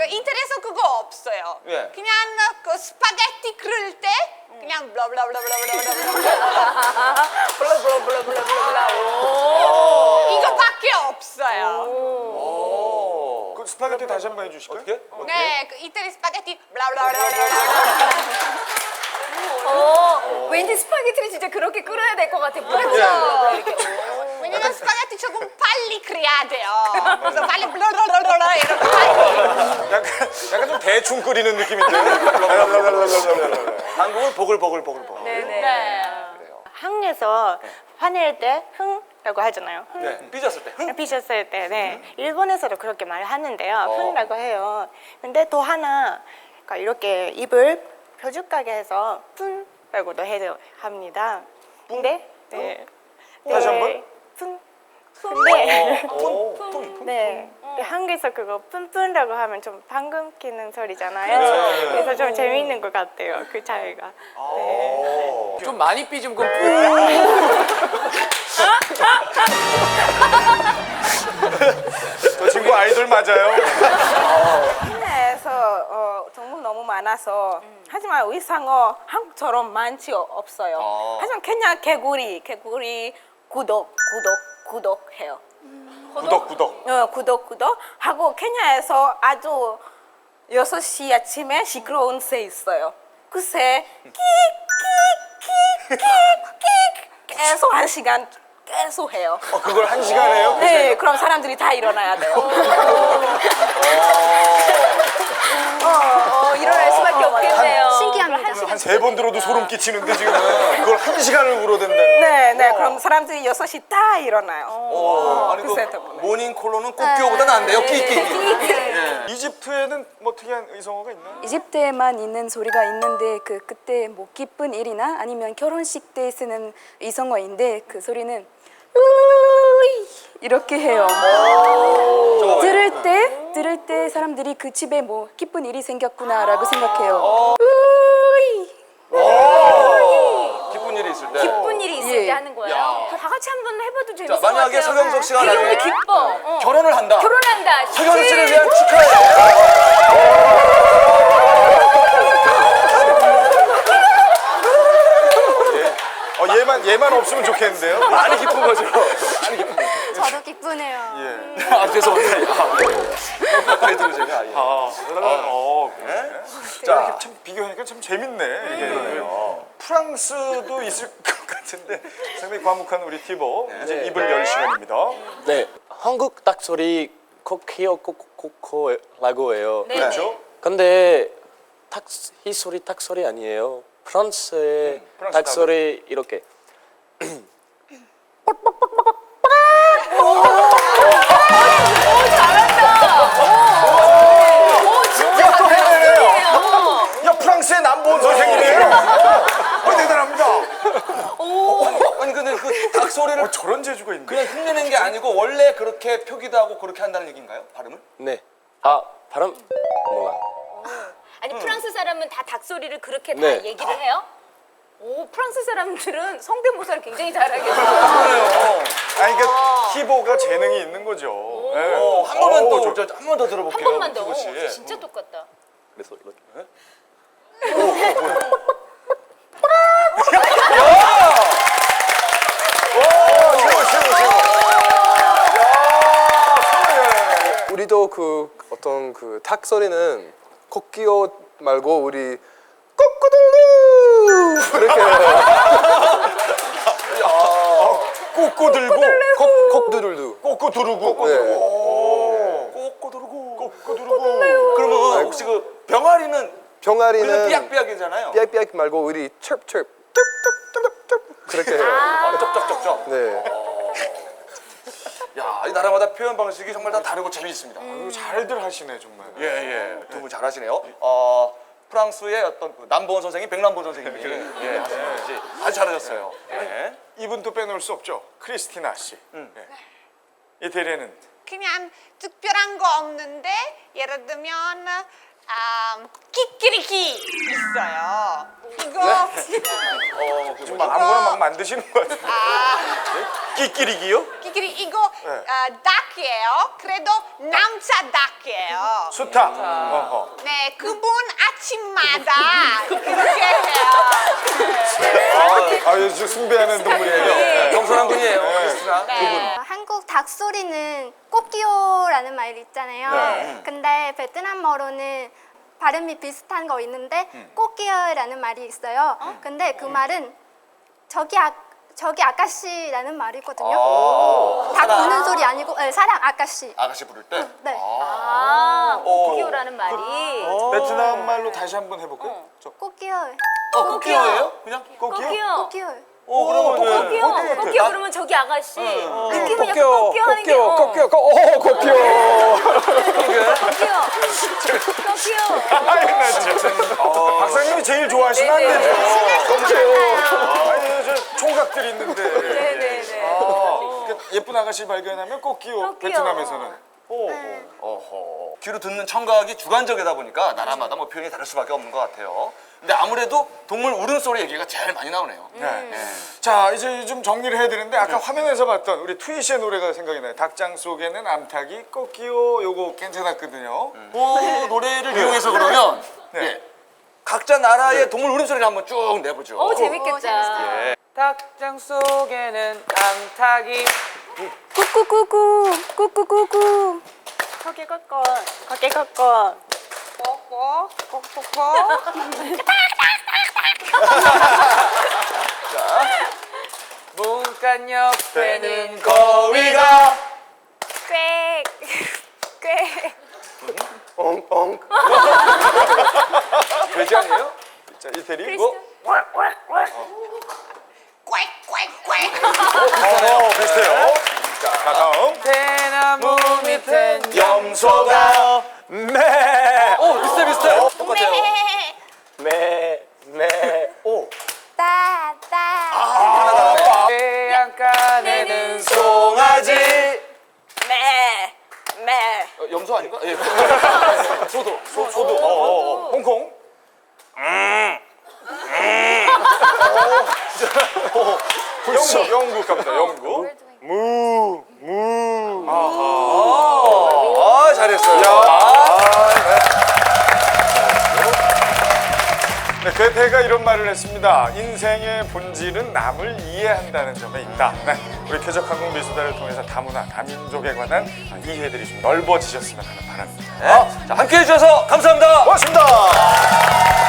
그 인터넷에 그거 없어요. 예. 그냥 그 스파게티 끓일 때 그냥 블라블라블라블라블라 블라블라블라블라. 이거밖에 없어요. 그 스파게티 다시 한 번 해주실까요? 어떻게? 네, 그 이태리 스파게티 블라블라블라블라 어, 왠지 스파게티를 진짜 그렇게 끓여야 될 것 같아. 그렇죠. 왜냐면 스파게티 조금 빨리 끓여야 돼요. 그래서 빨리 블라블라블라 이렇게 빨리. 약간 약간 좀 대충 끓이는 느낌인데. 한국은 보글보글 보글보글. 네네. 네. 한국에서 화낼 때 흥라고 하잖아요. 흥. 네. 삐졌을 때. 흥. 삐졌을 때, 네. 일본에서도 그렇게 말하는데요. 어. 흥이라고 해요. 근데 또 하나, 그러니까 이렇게 입을 뾰족하게 해서 푼라고도 해도 합니다. 근데, 네. 다시 한 네, 번? 푼. 근데, 오. 네. 근데 한국에서 그거 푼푼라고 하면 좀 방금 끼는 소리잖아요. 네. 그래서 좀 재밌는 것 같아요. 그 차이가. 좀 많이 삐지면 그럼 저 친구 아이돌 맞아요? 케냐에서 어, 정말 너무 많아서 하지만 의상어 한국처럼 많지 어- 없어요. 아. 하지만 케냐 개구리 개구리 구독 구독 구독해요. 구독 구독. 어, 구독 구독 하고 케냐에서 아주 6시 아침에 시끄러운 새 있어요. 그새 끽끽끽끽 계속 한 시간 계속 해요. 어, 그걸 한 시간 해요? 네, 그럼 사람들이 다 일어나야 돼요. 어, 어, 일어날 수밖에. 신기합니다. 한 세 번 들어도 소름 끼치는데 지금 그걸 한 시간을 울어댄다는. 네, 네. 그럼 사람들이 6시 다 일어나요. 어, 아니 그그세 덕분에. 모닝 콜로는 꽃기호보다 나은데요. 끼끼. 예. 이집트에는 뭐 특이한 의성어가 있나요? 이집트에만 있는 소리가 있는데 그 그때 뭐 기쁜 일이나 아니면 결혼식 때 쓰는 이성어인데 그 소리는 으이 이렇게 해요. 들을 때 들을 때 사람들이 그 집에 뭐 기쁜 일이 생겼구나라고 생각해요. 으이 기쁜 일이 있을 때. 기쁜 일이 있을 예. 때 하는 거예요. 다 같이 한번 해봐도 재밌을 자, 것 같아요. 만약에 서경석 씨가 이런 나중에 게 기뻐. 어. 결혼을 한다. 결혼한다. 서경석 씨를 시- 위한 축하해. 어, 얘만 얘만 없으면 좋겠는데요. 많이 기쁜 거죠. 많이 기쁜 거. 저도 기쁘네요. 예. 아 죄송합니다. 아, 네. 가까이 들어 제가. 예. 아, 어, 그래. 자, 이렇게 참 비교하니까 참 재밌네. 이게. 프랑스도 있을 것 같은데 상당히 과묵한 우리 티보 이제 입을 열 시간입니다. 네, 한국 닭소리 코키오 코코코라고 해요. 네. 그렇죠? 근데 닭, 이 소리 닭소리 아니에요. 프랑스의 음, 프랑스 닭 소리 이렇게 야, 또 해내네요. 야, 프랑스의 남보원 선생님이에요. 어, 대단합니다. 아니 근데 그 닭 소리를 어, 재주가 있네. 그냥 흉내낸 게 아니고 원래 그렇게 표기도 하고 그렇게 한다는 얘기인가요? 발음을? 네. 아, 발음 몰라. 아니 프랑스 사람은 다 닭 소리를 그렇게 다 네. 얘기를 해요? 오 프랑스 사람들은 성대모사를 굉장히 잘하겠어요. 그래요. 아니, 그러니까 티보가 재능이 있는 거죠. 예. 어, 한 번만 어우, 더, 저- 저, 한 번 더 들어볼게요. 한 번만 더. 어, 진짜 똑같다. 그래서 이렇게. 그 어떤 그닭 소리는 코끼오 말고 우리 꼬꼬들루 이렇게 꼬꼬 들고, 콕 꼬꼬 두르고. 네. 꼬꼬 두르고. 꼬꼬 두르고. 그러면 혹시 그 병아리는 병아리는 삐약삐약이잖아요. 삐약삐약 말고 우리 첩첩 뚝뚝뚝뚝 그렇게 해요. 아, 쩍쩍쩍쩍. 네. 나라마다 표현 방식이 정말 다 다르고 재미있습니다. 아유, 잘들 하시네, 정말. 예, 예. 두 분 잘하시네요. 어, 프랑스의 어떤 그 남보원 선생님, 백남보원 선생님이 예, 하시는지 아주 잘하셨어요. 예. 이분도 빼놓을 수 없죠. 크리스티나 씨. 예. 이태리에는 그냥 특별한 거 없는데 예를 들면 음, 끼끼리기 있어요. 이거 지금 막 아무거나 막 만드시는 거 같은데. 아, 끼끼리기요? 끼끼리 이거 네. 아, 닭이에요. 그래도 남자 닭이에요. 수탉. 어허. 네, 그분 아침마다 그렇게 해요. 아, 아, 요즘 숭배하는 동물이에요. 네. 겸손한 분이에요. 크리스티나. 네. 한국 닭 소리는 꼬끼오라는 말 있잖아요. 네. 근데 베트남어로는 발음이 비슷한 거 있는데 꼬끼오라는 말이 있어요. 근데 그 말은 저기 아 저기 아가씨라는 말이거든요. 닭 우는 소리 아니고 네, 사람 아가씨. 아가씨 부를 때. 네. 아, 꼬끼오라는 말이. 베트남 말로 다시 한번 해볼까요? 저 꼬끼오. 어, 꼬끼오예요? 그냥? 꼬끼요? 꼬끼오. 꼬끼오. 어, 그러면 예. 꼬끼오. 꼬끼오 그러면 저기 아가씨. 느낌은 약간 꺾여, 하는 게. 꺾여, 어. 꺾여, 꺾여, 어, 꺾여. 나 진짜. 박사님이 제일 좋아하시면 안. 되죠. 아니, 저 총각들 있는데. 네네네. 아, 그 예쁜 아가씨 발견하면 꽃기요 꽃기요. 베트남에서는. 어허. 귀로 듣는 청각이 주관적이다 보니까 나라마다 뭐 표현이 다를 수밖에 없는 것 같아요. 근데 아무래도 동물 울음소리 얘기가 제일 많이 나오네요. 네. 자 이제 좀 정리를 해야 되는데 아까 화면에서 봤던 우리 트위 씨의 노래가 생각이 나요. 닭장 속에는 암탉이 꽃기요 요거 괜찮았거든요. 그 노래를 이용해서 그러면 네. 예, 각자 나라의 동물 울음소리를 한번 쭉 내보죠. 어, 재밌겠다. 예. 닭장 속에는 암탉이 꾸꾸꾸꾸 꾸꾸꾸꾸 거기 꺾어. 거기 꺾어. 문간 옆에는 거위가 꽥. 꽥. 엉엉. 돼지 아니에요? 자 이태리 이거. 꽥꽥꽥. 어 비슷해 소가 네. 오 비슷해 비슷해 똑같아요. 매, 매, 오. 따 따. 해안가에는 송아지 매, 매. 어, 염소 아닌가? 예. 소도 소, 소도. 어, 어, 어. 홍콩. 영국, 영국 갑니다. 영국. 무, 무. 괴테가 이런 말을 했습니다. 인생의 본질은 남을 이해한다는 점에 있다. 네, 우리 쾌적한국 미수다를 통해서 다문화, 다민족에 관한 이해들이 좀 넓어지셨으면 하는 바람입니다. 자 함께 해주셔서 감사합니다. 고맙습니다.